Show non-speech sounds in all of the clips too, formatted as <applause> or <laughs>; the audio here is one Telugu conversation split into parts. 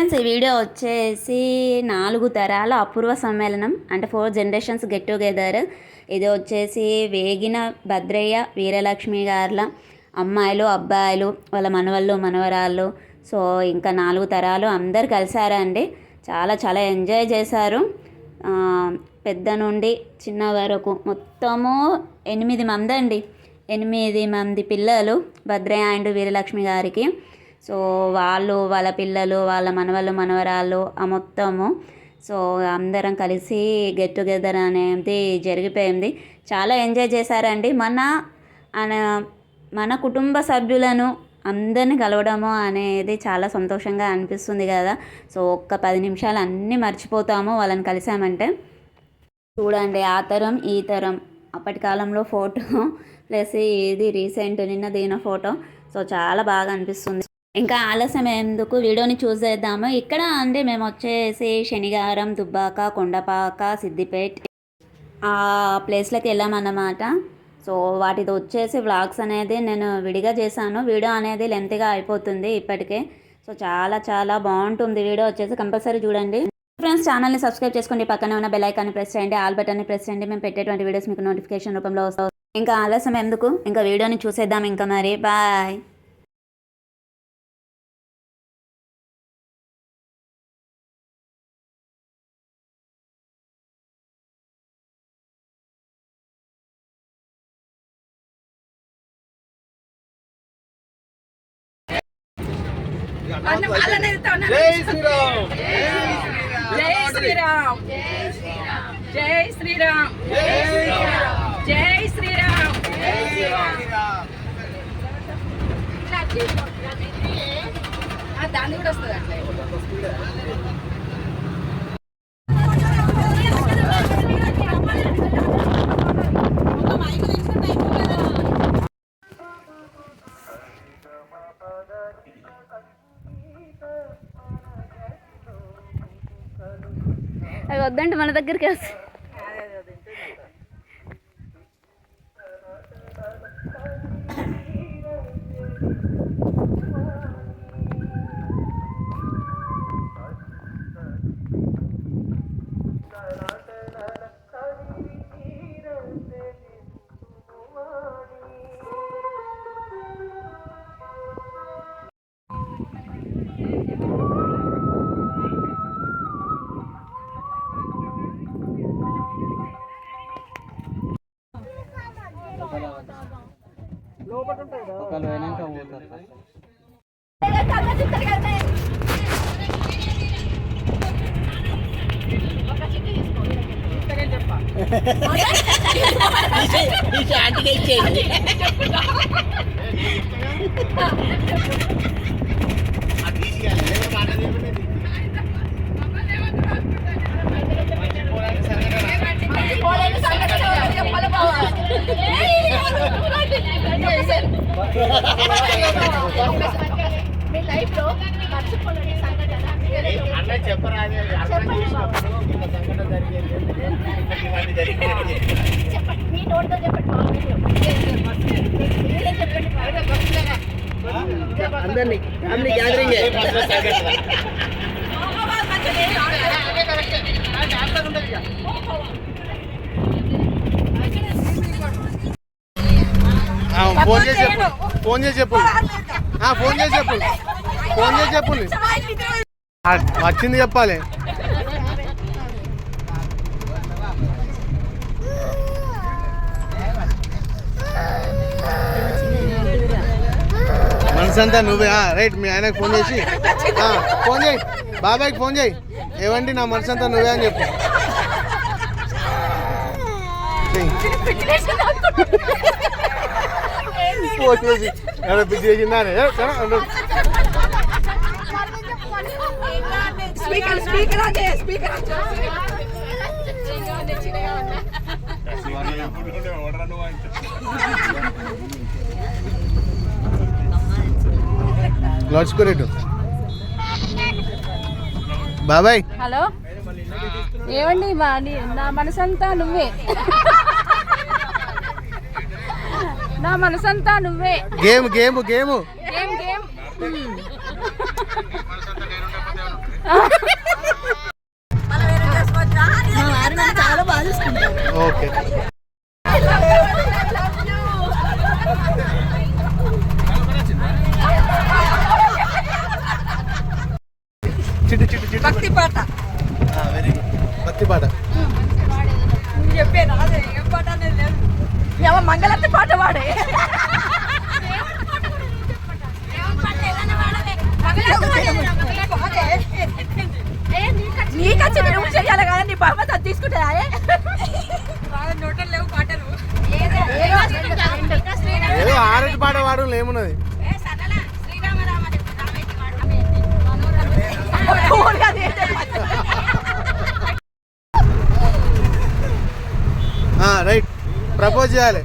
ఫ్రెండ్స్ ఈ వీడియో వచ్చేసి నాలుగు తరాల అపూర్వ సమ్మేళనం అంటే ఫోర్ జనరేషన్స్ గెట్ టుగెదర్ ఇది వచ్చేసి వేగిన భద్రయ్య వీరలక్ష్మి గారుల అమ్మాయిలు అబ్బాయిలు వాళ్ళ మనవళ్ళు మనవరాళ్ళు. సో ఇంకా నాలుగు తరాలు అందరు కలిసారండి. చాలా చాలా ఎంజాయ్ చేశారు. పెద్ద నుండి చిన్న వరకు మొత్తము ఎనిమిది మంది అండి ఎనిమిది మంది పిల్లలు భద్రయ్య అండ్ వీరలక్ష్మి గారికి. సో వాళ్ళు వాళ్ళ పిల్లలు వాళ్ళ మనవళ్ళు మనవరాళ్ళు ఆ మొత్తము. సో అందరం కలిసి గెట్ టుగెదర్ అనేది జరిగిపోయింది. చాలా ఎంజాయ్ చేశారండి. మన అన- మన కుటుంబ సభ్యులను అందరిని కలవడము అనేది చాలా సంతోషంగా అనిపిస్తుంది కదా. సో ఒక్క పది నిమిషాలు అన్నీ మర్చిపోతాము వాళ్ళని కలిసామంటే. చూడండి ఆ తరం ఈ తరం. అప్పటి కాలంలో ఫోటో <laughs> ప్లస్ ఇది రీసెంట్ నిన్న దిగిన ఫోటో. సో చాలా బాగా అనిపిస్తుంది. ఇంకా ఆలస్యం ఎందుకు? వీడియోని చూసేద్దాము ఇక్కడ అంటే మేము వచ్చేసి శనిగారం దుబ్బాక కొండపాక సిద్దిపేట్ ఆ ప్లేస్లోకి వెళ్ళామన్నమాట. సో వాటితో వచ్చేసి వ్లాగ్స్ అనేది నేను విడిగా చేశాను. వీడియో అనేది లెంత్గా అయిపోతుంది ఇప్పటికే. సో చాలా చాలా బాగుంటుంది వీడియో వచ్చేసి కంపల్సరీ చూడండి. ఫ్రెండ్స్ ఛానల్ని సబ్స్క్రైబ్ చేసుకోండి. పక్కన ఉన్న బెల్ ఐకాన్ని ప్రెస్ చేయండి. ఆల్ బటన్ని ప్రెస్ చేయండి. మేము పెట్టేటువంటి వీడియోస్ మీకు నోటిఫికేషన్ రూపంలో వస్తాం ఇంకా ఆలస్యం ఎందుకు? ఇంకా వీడియోని చూసేద్దాం ఇంకా మరి. బాయ్. జై శ్రీరామ్. జై శ్రీరామ్. జై శ్రీరామ్. జై శ్రీరామ్. దాన్ని కూడా వస్తుంది అట్లా వద్దంటే మన దగ్గరికి వస్తాయి ఒకళ్ళు పోయినాక పోతారు మీ <laughs> <laughs> <laughs> లైఫ్లో మర్చిపోలేని సంఘటన మీరే అన్న చెప్పరాదు అర్థం చేసినప్పుడు ఇంత సంఘటన జరిగేది ఇవన్నీ జరిగేది చెప్పండి మీ నోటితో చెప్పండి మా ఊరిలో. మీరే చెప్పండి ఫ్యామిలీ గ్యాదరింగ్ ఫోన్ చేసి చెప్పు. ఫోన్ చేసి చెప్పు. ఆ, ఫోన్ చేసి చెప్పు. ఫోన్ చేసి చెప్పు. ఆ, వచ్చింది చెప్పాలి. మనసంతా నువ్వే. రైట్ మీ ఆయనకు ఫోన్ చేసి. ఫోన్ చేయి. బాబాయ్కి ఫోన్ చేయి. ఏవండి నా మనసు అంతా నువ్వే అని చెప్పు. ఫోన్ చేసి. ఎవరో బిజీ చేసిందానే స్పీకర్ స్పీకర్ అదే స్పీకర్ లౌడ్ స్పీకర్ ఇటు. బాబాయ్. హలో. ఏమండి మా నీ- నా మనసంతా నువ్వే. నా మనసంతా నువ్వే. Game game game. Game game. Okay. చిట్టు చిట్టు చిట్టు భక్తి పాట వెరీ గుడ్ భక్తి పాట చెప్పాను అదే ఏం పాట అనేది లేదు. ఏమో మంగళత్తి పాట నువ్వు కదా? నీ అది తీసుకుంటా నోటలు లేవు పాటలు. ఏదో ఆరెంజ్ పాట వాడు ఏమున్నది ప్రపోజ్ చేయాలి.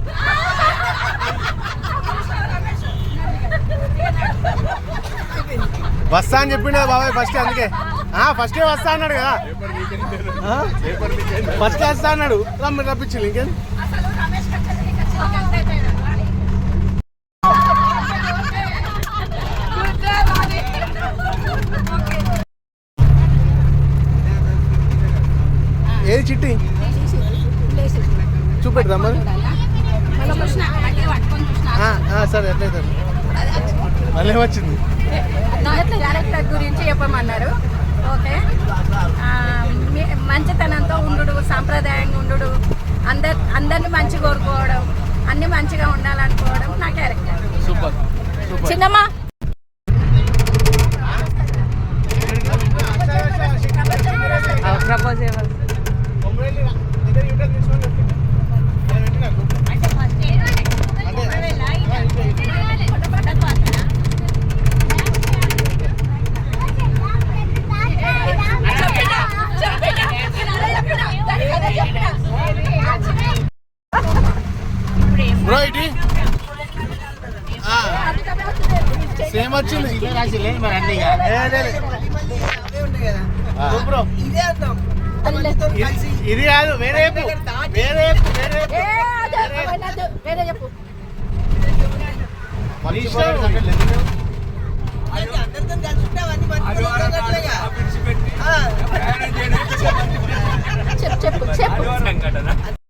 వస్తా అని చెప్పిండే బాబాయ్ ఫస్ట్ అందుకే. ఫస్టే వస్తా అన్నాడు కదా. ఫస్ట్ వస్తా అన్నాడు. రమ్మ రప్పించింది ఇంకేం ఏది చిట్టి చూపెట్టరా మరి ఆ, ఆ, సరే ఎట్లయితే మళ్ళీ వచ్చింది క్యారెక్టర్ గురించి చెప్పమన్నారు. ఓకే. మంచితనంతో ఉండు సాంప్రదాయంగా ఉండు అందర్ అందరిని మంచి కోరుకోవడం అన్ని మంచిగా ఉండాలనుకోవడం నా క్యారెక్టర్. సూపర్. సూపర్. చిన్నమ్మా! ప్రపోజ్ ఇది- కాదు వేరే వేరే వేరే చెప్పు. చెప్పు చెప్పు చెప్పు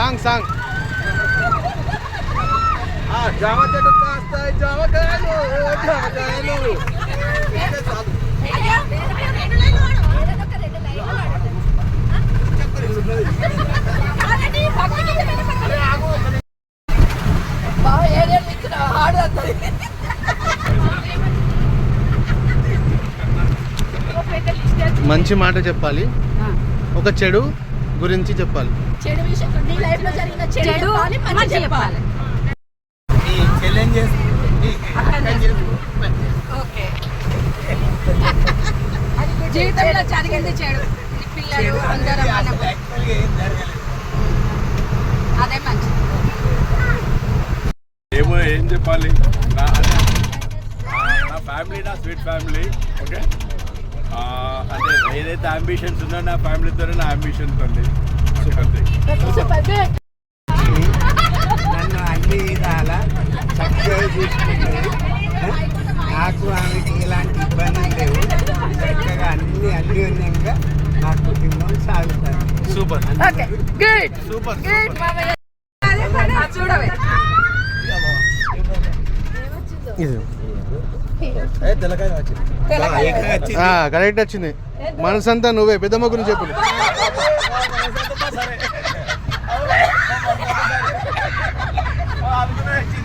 సాంగ్ సాంగ్. మంచి మాట చెప్పాలి. ఒక చెడు గురించి చెప్పాలి. చెడు చెడు చెప్పాలి, మంచి మంచి చెప్పాలి. ఓకే. జీవితంలో జరిగింది చెడు. నీ పిల్లలు అందరం అదే మంచిది. ఏమో ఏం చెప్పాలి? నా నా ఫ్యామిలీ నా స్వీట్ ఫ్యామిలీ ఓకే అంటే ఏదైతే అంబిషన్స్ ఉన్నా నా ఫ్యామిలీతోనే నా అంబిషన్స్ ఉంది అంతే. విధాల చక్కగా చూసుకున్నాడు. నాకు ఆమెకి ఎలాంటి ఇబ్బందులు లేవు. చక్కగా అన్ని అన్యోన్యంగా నా కుటుంబం సాగుతాను సూపర్. ఓకే. గుడ్. సూపర్ చూడవే. కరెక్ట్ వచ్చింది. మనసంతా నువ్వే పెద్దమ్మ గురించి చెప్పు. <laughs> আমি তো দেখছি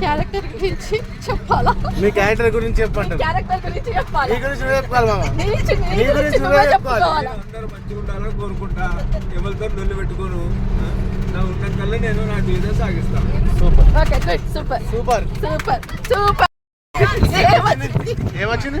క్యారెక్టర్ గురించి చెప్పాలా? మీ క్యారెక్టర్ గురించి చెప్పండి. క్యారెక్టర్ గురించి మీ గురించి చెప్పాలి మామ. మీ గురించి చెప్పాలి. అందరూ మంచిగా ఉండాలని కోరుకుంటా. ఎవరితో నొల్లి పెట్టుకోను నా ఉన్న కల్లా నేను నా జీవితం సాగిస్తాను. Super. Okay good super. Super. Super super. ఏమొచ్చింది?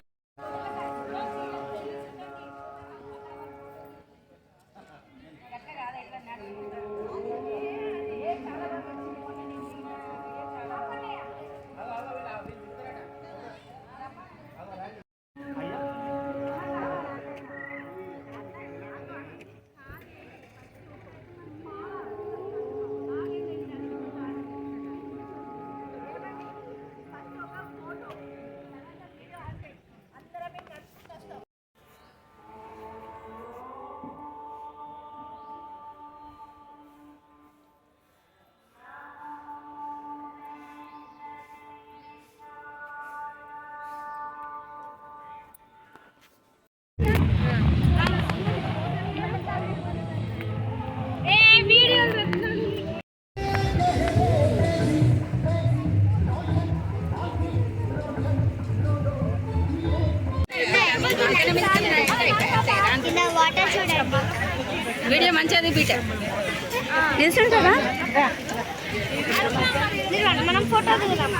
స్వీట్ మంచిగా కదా? మనం ఫోటో దిగుదాం